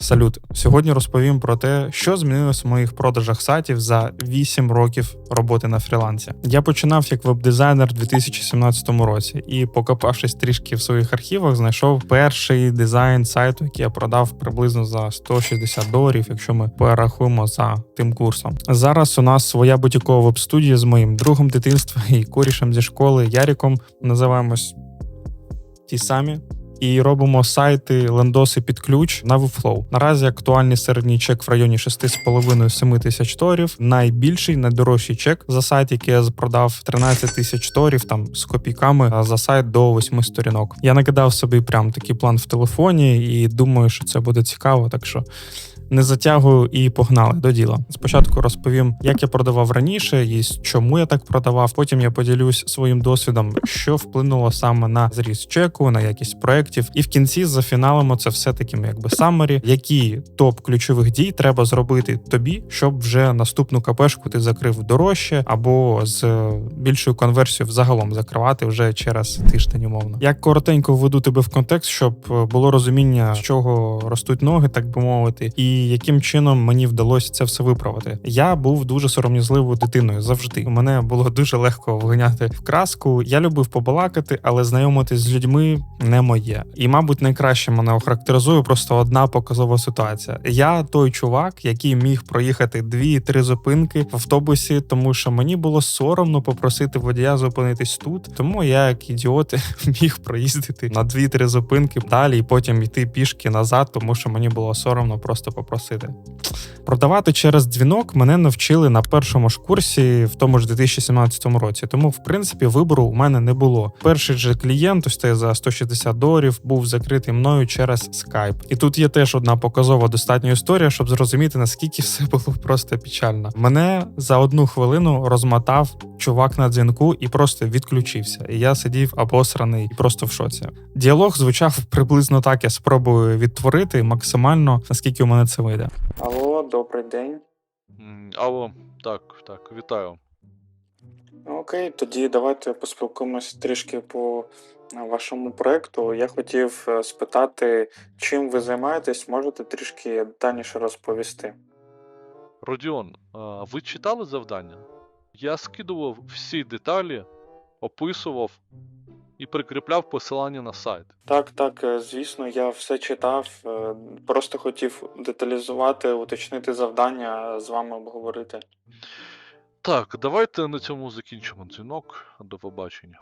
Салют. Сьогодні розповім про те, що змінилось в моїх продажах сайтів за 8 років роботи на фрілансі. Я починав як веб-дизайнер у 2017 році, і, покопавшись трішки в своїх архівах, знайшов перший дизайн сайту, який я продав приблизно за 160 доларів, якщо ми порахуємо за тим курсом. Зараз у нас своя бутікова веб-студія з моїм другом дитинства і корішем зі школи Яріком. Називаємось ті самі і робимо сайти, лендоси під ключ на Webflow. Наразі актуальний середній чек в районі 6,5-7 тисяч торів. Найбільший, найдорожчий чек за сайт, який я продав 13 тисяч торів там з копійками, а за сайт до 8 сторінок. Я накидав собі прям такий план в телефоні і думаю, що це буде цікаво. Так що не затягую і погнали до діла. Спочатку розповім, як я продавав раніше і чому я так продавав. Потім я поділюсь своїм досвідом, що вплинуло саме на зріст чеку, на якість проєктів. І в кінці зафіналимо це все таким, якби саммарі, які топ ключових дій треба зробити тобі, щоб вже наступну капешку ти закрив дорожче або з більшою конверсією взагалом закривати вже через тиждень. Умовно. Я коротенько введу тебе в контекст, щоб було розуміння, з чого ростуть ноги, так би мовити, і яким чином мені вдалося це все виправити. Я був дуже сором'язливою дитиною завжди. Мене було дуже легко вганяти в краску. Я любив побалакати, але знайомитись з людьми не моє. І, мабуть, найкраще мене охарактеризує просто одна показова ситуація. Я той чувак, який міг проїхати дві-три зупинки в автобусі, тому що мені було соромно попросити водія зупинитись тут. Тому я, як ідіот, міг проїздити на дві-три зупинки далі і потім йти пішки назад, тому що мені було соромно просто попросити попросити. Продавати через дзвінок мене навчили на першому ж курсі в тому ж 2017 році. Тому, в принципі, вибору у мене не було. Перший же клієнт, ось цей за 160 доларів, був закритий мною через скайп. І тут є теж одна показова достатня історія, щоб зрозуміти, наскільки все було просто печально. Мене за одну хвилину розмотав чувак на дзвінку і просто відключився. І я сидів обосраний просто в шоці. Діалог звучав приблизно так. Я спробую відтворити максимально, наскільки у мене це вийде. Алло, добрий день. Алло, так, так, вітаю. Окей, тоді давайте поспілкуємося трішки по е, вашому проекту. Я хотів е, спитати, чим ви займаєтесь, можете трішки детальніше розповісти. Родіон, ви читали завдання? Я скидував всі деталі, описував і прикріпляв посилання на сайт. Так, так, е, звісно, я все читав. е, Просто хотів деталізувати, уточнити завдання, з вами обговорити. Так, давайте на цьому закінчимо дзвінок. До побачення.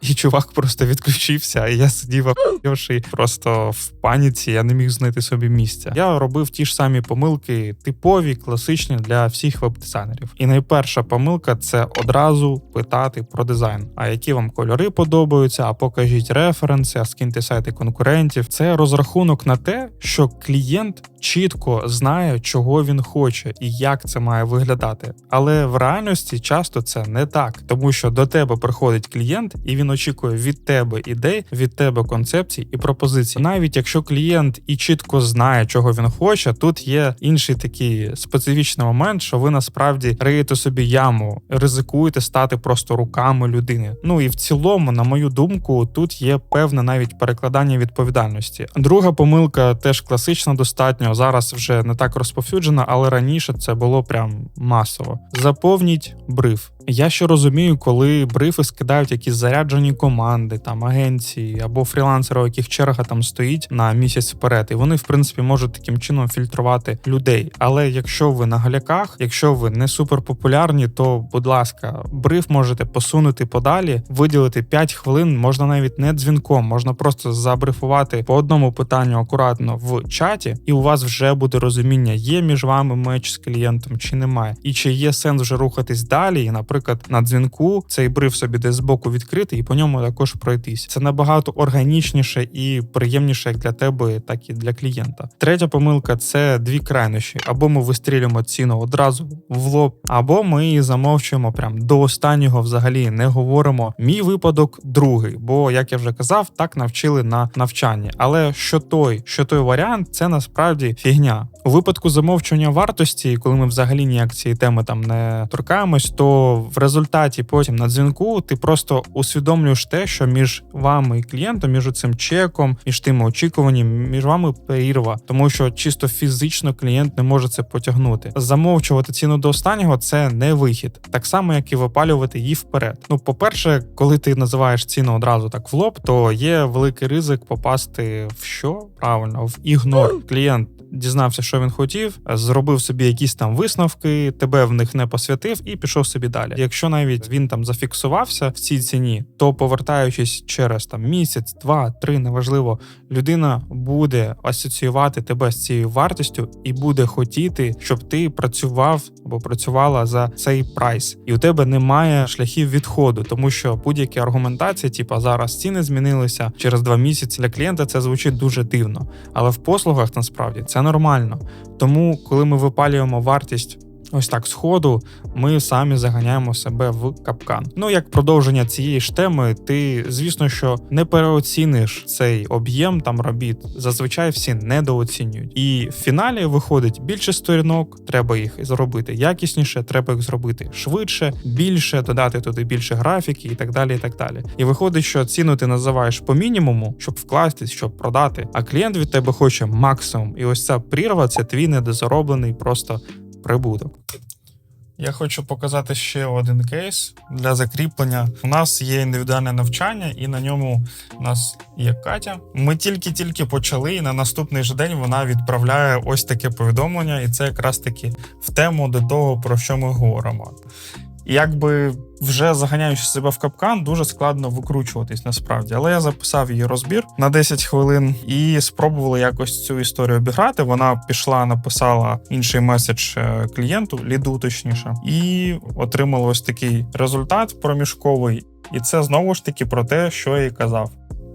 І чувак просто відключився, і я сидів опівши просто в паніці, я не міг знайти собі місця. Я робив ті ж самі помилки, типові, класичні для всіх веб-дизайнерів. І найперша помилка це одразу питати про дизайн. А які вам кольори подобаються, а покажіть референси, а скиньте сайти конкурентів. Це розрахунок на те, що клієнт чітко знає, чого він хоче і як це має виглядати. Але в реальності часто це не так, тому що до тебе приходить клієнт, і він очікує від тебе ідей, від тебе концепцій і пропозицій. Навіть якщо клієнт і чітко знає, чого він хоче, тут є інший такий специфічний момент, що ви насправді риєте собі яму, ризикуєте стати просто руками людини. Ну і в цілому, на мою думку, тут є певне навіть перекладання відповідальності. Друга помилка теж класична, достатньо зараз вже не так розповсюджена, але раніше це було прям масово. Заповніть бриф. Я ще розумію, коли брифи скидають якісь заряджені команди, там агенції або фрілансери, у яких черга там стоїть на місяць вперед, і вони, в принципі, можуть таким чином фільтрувати людей. Але якщо ви на галяках, якщо ви не суперпопулярні, то будь ласка, бриф можете посунути подалі, виділити 5 хвилин, можна навіть не дзвінком, можна просто забрифувати по одному питанню акуратно в чаті, і у вас вже буде розуміння, є між вами меч з клієнтом чи немає, і чи є сенс вже рухатись далі, і, наприклад, на дзвінку цей бриф собі десь збоку відкритий і по ньому також пройтись. Це набагато органічніше і приємніше як для тебе, так і для клієнта. Третя помилка це дві крайнощі: або ми вистрілюємо ціну одразу в лоб, або ми її замовчуємо прям до останнього взагалі не говоримо. Мій випадок другий, бо як я вже казав, так навчили на навчанні. Але що той, що той варіант, це насправді фігня. У випадку замовчування вартості, коли ми взагалі ніяк цієї теми там не торкаємось, то в результаті потім на дзвінку ти просто усвідомлюєш те, що між вами і клієнтом, між цим чеком, між тими очікуваннями, між вами перірва, тому що чисто фізично клієнт не може це потягнути. Замовчувати ціну до останнього це не вихід, так само як і випалювати її вперед. Ну, по-перше, коли ти називаєш ціну одразу так в лоб, то є великий ризик попасти в що правильно в ігнор. Клієнт дізнався, що він хотів, зробив собі якісь там висновки, тебе в них не посвятив і пішов собі далі. Якщо навіть він там зафіксувався в цій ціні, то повертаючись через там місяць, два, три, неважливо, людина буде асоціювати тебе з цією вартістю і буде хотіти, щоб ти працював або працювала за цей прайс, і у тебе немає шляхів відходу, тому що будь-які аргументації, типа зараз ціни змінилися через два місяці для клієнта, це звучить дуже дивно. Але в послугах насправді це нормально. Тому, коли ми випалюємо вартість. Ось так сходу ми самі заганяємо себе в капкан. Ну як продовження цієї ж теми, ти звісно, що не переоціниш цей об'єм там робіт. Зазвичай всі недооцінюють. І в фіналі виходить більше сторінок, треба їх зробити якісніше, треба їх зробити швидше, більше, додати туди більше графіки і так далі. І так далі. І виходить, що ціну ти називаєш по мінімуму, щоб вкластись, щоб продати. А клієнт від тебе хоче максимум. І ось ця прірва це твій недозароблений просто прибуток. Я хочу показати ще один кейс для закріплення. У нас є індивідуальне навчання, і на ньому у нас є Катя. Ми тільки-тільки почали, і на наступний же день вона відправляє ось таке повідомлення, і це якраз таки в тему до того, про що ми говоримо. Якби вже заганяючи себе в капкан, дуже складно викручуватись насправді. Але я записав її розбір на 10 хвилин і спробували якось цю історію обіграти. Вона пішла, написала інший меседж е, клієнту, ліду точніше, і отримала ось такий результат проміжковий. І це знову ж таки про те, що я і казав.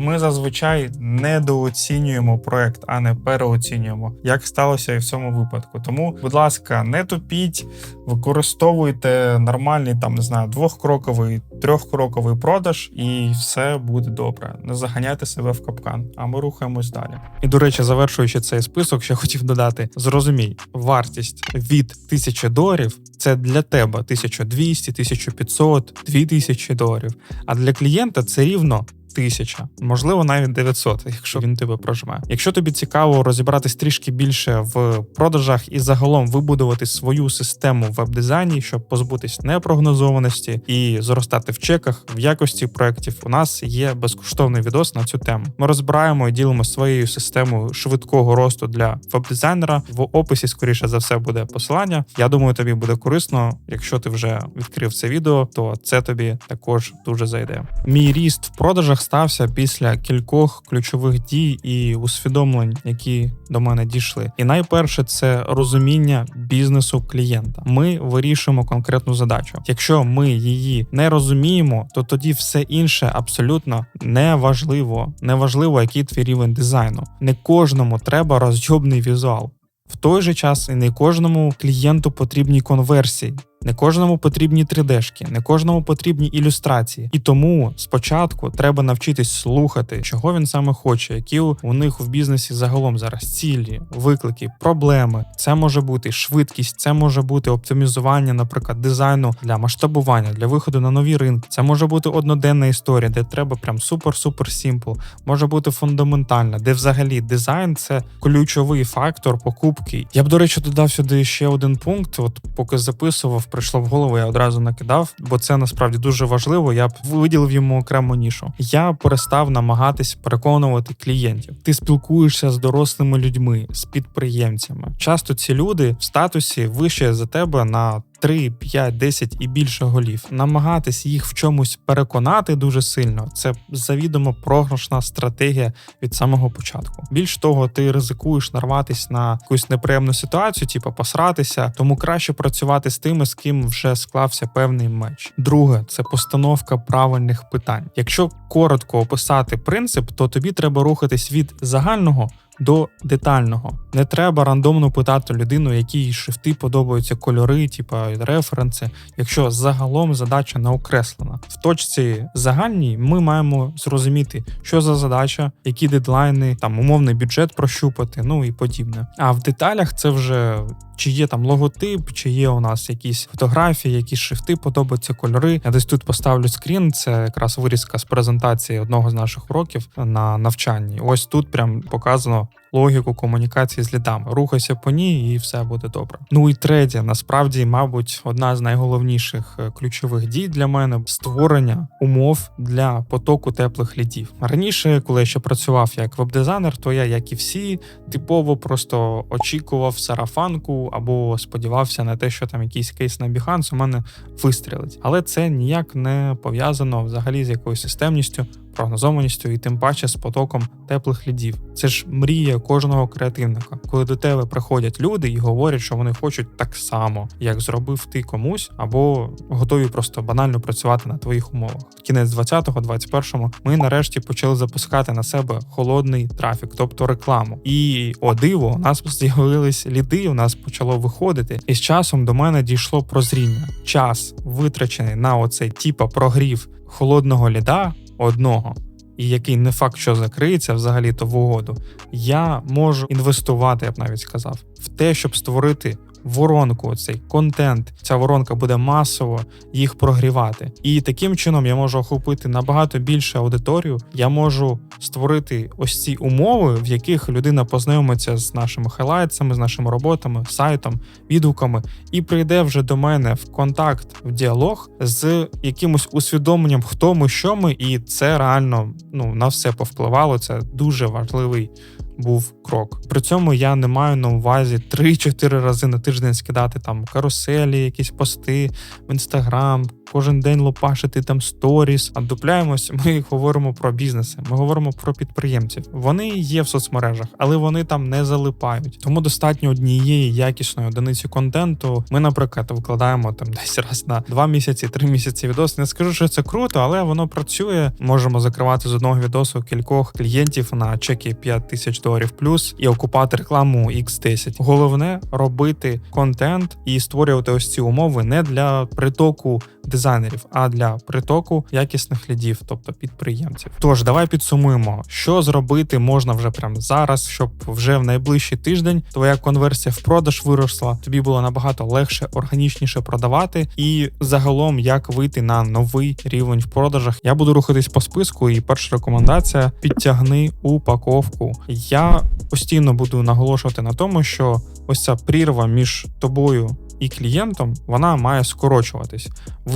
Ми зазвичай недооцінюємо проект, а не переоцінюємо, як сталося і в цьому випадку. Тому, будь ласка, не тупіть, використовуйте нормальний там не знаю, двохкроковий, трьохкроковий продаж, і все буде добре. Не заганяйте себе в капкан, а ми рухаємось далі. І до речі, завершуючи цей список, ще хотів додати: зрозумій, вартість від 1000 доларів це для тебе 1200, 1500, 2000 доларів. А для клієнта це рівно. Тисяча, можливо, навіть 900, якщо він тебе проживає. Якщо тобі цікаво розібратись трішки більше в продажах і загалом вибудувати свою систему в веб-дизайні, щоб позбутись непрогнозованості і зростати в чеках в якості проєктів, у нас є безкоштовний відос на цю тему. Ми розбираємо і ділимо своєю системою швидкого росту для веб-дизайнера. В описі, скоріше за все, буде посилання. Я думаю, тобі буде корисно. Якщо ти вже відкрив це відео, то це тобі також дуже зайде. Мій ріст в продажах стався після кількох ключових дій і усвідомлень, які до мене дійшли. І найперше це розуміння бізнесу клієнта. Ми вирішуємо конкретну задачу. Якщо ми її не розуміємо, то тоді все інше абсолютно неважливо. Неважливо, який твій рівень дизайну. Не кожному треба розйобний візуал. В той же час і не кожному клієнту потрібні конверсії. Не кожному потрібні 3D-шки, не кожному потрібні ілюстрації. І тому спочатку треба навчитись слухати, чого він саме хоче, які у них в бізнесі загалом зараз цілі, виклики, проблеми. Це може бути швидкість, це може бути оптимізування, наприклад, дизайну для масштабування, для виходу на нові ринки. Це може бути одноденна історія, де треба прям супер-супер сімпл. Може бути фундаментальна, де взагалі дизайн це ключовий фактор покупки. Я б, до речі, додав сюди ще один пункт. От поки записував прийшло в голову, я одразу накидав, бо це насправді дуже важливо. Я б виділив йому окрему нішу. Я перестав намагатись переконувати клієнтів. Ти спілкуєшся з дорослими людьми, з підприємцями. Часто ці люди в статусі вище за тебе на 3, 5, 10 і більше голів. Намагатись їх в чомусь переконати дуже сильно. Це завідомо програшна стратегія від самого початку. Більш того, ти ризикуєш нарватись на якусь неприємну ситуацію, типу посратися, тому краще працювати з тими, з ким вже склався певний меч. Друге, це постановка правильних питань. Якщо коротко описати принцип, то тобі треба рухатись від загального до детального. Не треба рандомно питати людину, які шрифти подобаються, кольори, типа референси. Якщо загалом задача не окреслена. В точці загальній ми маємо зрозуміти, що за задача, які дедлайни, там умовний бюджет прощупати, ну і подібне. А в деталях це вже чи є там логотип, чи є у нас якісь фотографії, якісь шрифти подобаються, кольори. Я десь тут поставлю скрін. Це якраз вирізка з презентації одного з наших уроків на навчанні. Ось тут прям показано. now. Логіку комунікації з лідами. Рухайся по ній, і все буде добре. Ну і третє, насправді, мабуть, одна з найголовніших е, ключових дій для мене створення умов для потоку теплих лідів. Раніше, коли я ще працював як веб-дизайнер, то я, як і всі, типово просто очікував сарафанку або сподівався на те, що там якийсь кейс на Behance у мене вистрілить. Але це ніяк не пов'язано взагалі з якоюсь системністю прогнозованістю і тим паче з потоком теплих лідів. Це ж мрія кожного креативника, коли до тебе приходять люди і говорять, що вони хочуть так само, як зробив ти комусь, або готові просто банально працювати на твоїх умовах. Кінець 20-го, 21-му ми нарешті почали запускати на себе холодний трафік, тобто рекламу. І о диво, у нас з'явились ліди, у нас почало виходити, і з часом до мене дійшло прозріння. Час витрачений на оцей типа прогрів холодного ліда одного, і який не факт, що закриється взагалі то в угоду, я можу інвестувати, я б навіть сказав, в те, щоб створити. Воронку, цей контент, ця воронка буде масово їх прогрівати, і таким чином я можу охопити набагато більше аудиторію. Я можу створити ось ці умови, в яких людина познайомиться з нашими хайлайтсами, з нашими роботами, сайтом, відгуками, і прийде вже до мене в контакт, в діалог з якимось усвідомленням, хто ми, що ми, і це реально ну на все повпливало. Це дуже важливий був крок. При цьому я не маю на увазі 3-4 рази на тиждень скидати там каруселі, якісь пости в інстаграм, кожен день лопашити там сторіс. А дупляємось, ми говоримо про бізнеси, ми говоримо про підприємців. Вони є в соцмережах, але вони там не залипають. Тому достатньо однієї якісної одиниці контенту. Ми, наприклад, викладаємо там десь раз на 2 місяці, 3 місяці відос. Не скажу, що це круто, але воно працює. Можемо закривати з одного відосу кількох клієнтів на чеки 5 тисяч доларів плюс і окупати рекламу X10. Головне робити контент і створювати ось ці умови не для притоку дизайнерів, а для притоку якісних лідів, тобто підприємців. Тож давай підсумуємо, що зробити можна вже прямо зараз, щоб вже в найближчий тиждень твоя конверсія в продаж виросла, тобі було набагато легше, органічніше продавати, і загалом як вийти на новий рівень в продажах. Я буду рухатись по списку, і перша рекомендація: підтягни упаковку. Я постійно буду наголошувати на тому, що ось ця прірва між тобою і клієнтом вона має скорочуватись.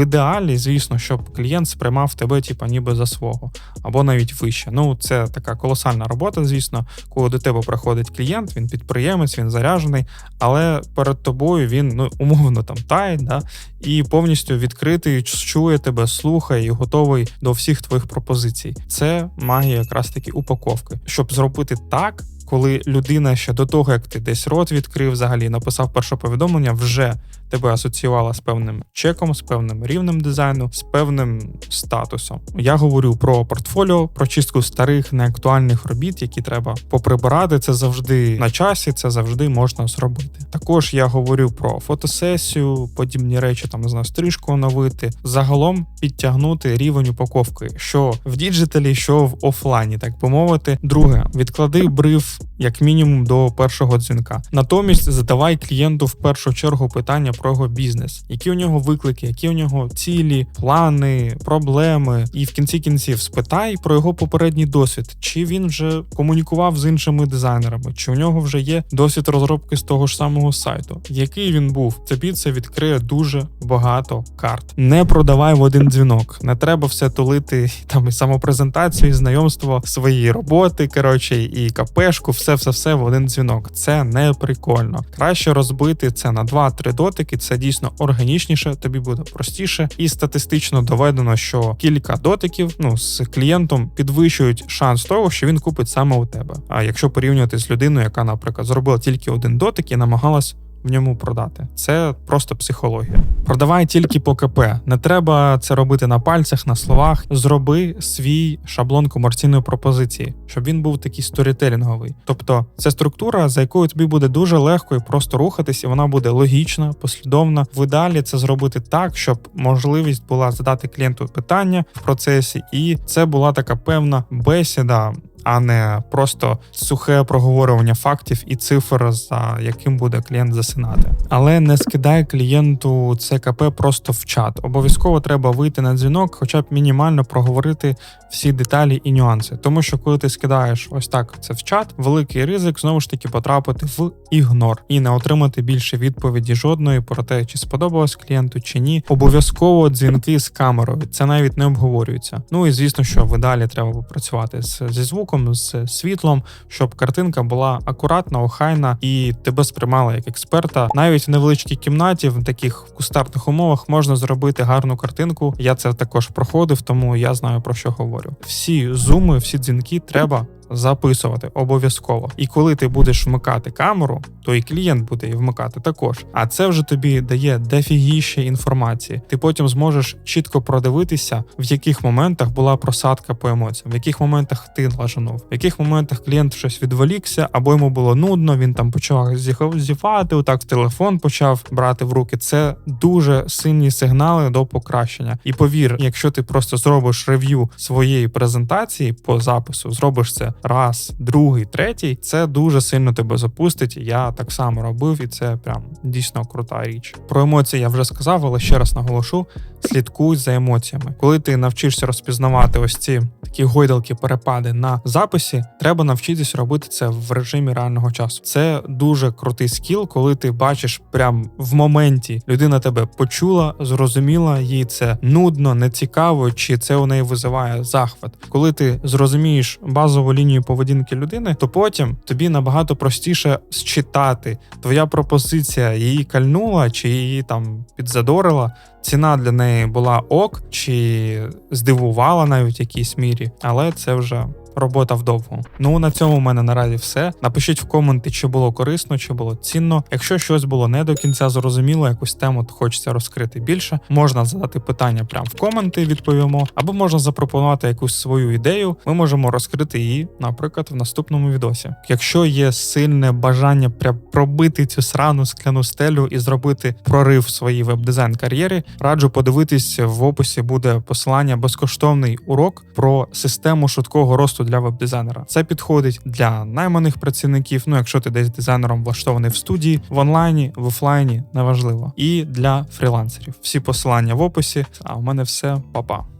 Ідеалі, звісно, щоб клієнт сприймав тебе, типа, ніби за свого, або навіть вище. Ну, це така колосальна робота, звісно, коли до тебе приходить клієнт, він підприємець, він заряжений, але перед тобою він ну, умовно там тає, да, і повністю відкритий, чує тебе, слухає і готовий до всіх твоїх пропозицій. Це магія якраз таки упаковки. Щоб зробити так коли людина ще до того, як ти десь рот відкрив, взагалі написав перше повідомлення, вже тебе асоціювала з певним чеком, з певним рівнем дизайну, з певним статусом. Я говорю про портфоліо, про чистку старих неактуальних робіт, які треба поприбирати. Це завжди на часі, це завжди можна зробити. Також я говорю про фотосесію, подібні речі, там не знаю, стрижку оновити. Загалом підтягнути рівень упаковки, що в діджиталі, що в офлайні, так би мовити. Друге, відклади бриф як мінімум до першого дзвінка. Натомість задавай клієнту в першу чергу питання про його бізнес, які у нього виклики, які у нього цілі, плани, проблеми. І в кінці кінців спитай про його попередній досвід, чи він вже комунікував з іншими дизайнерами, чи у нього вже є досвід розробки з того ж самого сайту. Який він був, тобі це відкриє дуже багато карт. Не продавай в один дзвінок. Не треба все тулити там і самопрезентацію, і знайомство своєї роботи. Коротше, і капешку, все, все, все в один дзвінок. Це не прикольно. Краще розбити це на 2-3 дотики. Це дійсно органічніше, тобі буде простіше, і статистично доведено, що кілька дотиків ну з клієнтом підвищують шанс того, що він купить саме у тебе. А якщо порівнювати з людиною, яка, наприклад, зробила тільки один дотик і намагалась в ньому продати. Це просто психологія. Продавай тільки по КП. Не треба це робити на пальцях, на словах. Зроби свій шаблон комерційної пропозиції, щоб він був такий сторітелінговий. Тобто, це структура, за якою тобі буде дуже легко і просто рухатись, і вона буде логічна, послідовна. В ідеалі це зробити так, щоб можливість була задати клієнту питання в процесі, і це була така певна бесіда. А не просто сухе проговорювання фактів і цифр, за яким буде клієнт засинати. Але не скидай клієнту ЦКП просто в чат. Обов'язково треба вийти на дзвінок, хоча б мінімально проговорити всі деталі і нюанси. Тому що коли ти скидаєш ось так це в чат, великий ризик знову ж таки потрапити в ігнор і не отримати більше відповіді жодної про те, чи сподобалось клієнту чи ні. Обов'язково дзвінки з камерою. Це навіть не обговорюється. Ну і звісно, що в ідеалі треба попрацювати зі звуком, з світлом, щоб картинка була акуратна, охайна і тебе сприймала як експерта. Навіть в невеличкій кімнаті, в таких кустарних умовах можна зробити гарну картинку. Я це також проходив, тому я знаю про що говорю. Всі зуми, всі дзвінки треба. Записувати обов'язково, і коли ти будеш вмикати камеру, то і клієнт буде її вмикати також. А це вже тобі дає дефігіще інформації. Ти потім зможеш чітко продивитися, в яких моментах була просадка по емоціям, в яких моментах ти лажанув, в яких моментах клієнт щось відволікся, або йому було нудно. Він там почав зівати, отак телефон почав брати в руки. Це дуже сильні сигнали до покращення. І повір, якщо ти просто зробиш рев'ю своєї презентації по запису, зробиш це раз, другий, третій, це дуже сильно тебе запустить. Я так само робив, і це прям дійсно крута річ. Про емоції я вже сказав, але ще раз наголошу: слідкуй за емоціями. Коли ти навчишся розпізнавати ось ці такі гойдалки, перепади на записі, треба навчитись робити це в режимі реального часу. Це дуже крутий скіл, коли ти бачиш прям в моменті людина тебе почула, зрозуміла, їй це нудно, нецікаво, чи це у неї визиває захват. Коли ти зрозумієш базову лінію поведінки людини, то потім тобі набагато простіше считати, твоя пропозиція її кальнула, чи її там підзадорила. Ціна для неї була ок, чи здивувала навіть якійсь мірі, але це вже робота вдовго. Ну на цьому в мене наразі все. Напишіть в коменти, чи було корисно, чи було цінно. Якщо щось було не до кінця зрозуміло, якусь тему хочеться розкрити більше, можна задати питання прямо в коменти, відповімо, або можна запропонувати якусь свою ідею. Ми можемо розкрити її, наприклад, в наступному відосі. Якщо є сильне бажання прям пробити цю срану скляну стелю і зробити прорив в своїй веб-дизайн кар'єрі, раджу подивитись в описі буде посилання безкоштовний урок про систему швидкого росту для веб-дизайнера. Це підходить для найманих працівників. Ну, якщо ти десь дизайнером влаштований в студії, в онлайні, в офлайні, неважливо. І для фрілансерів. Всі посилання в описі. А у мене все, Па-па.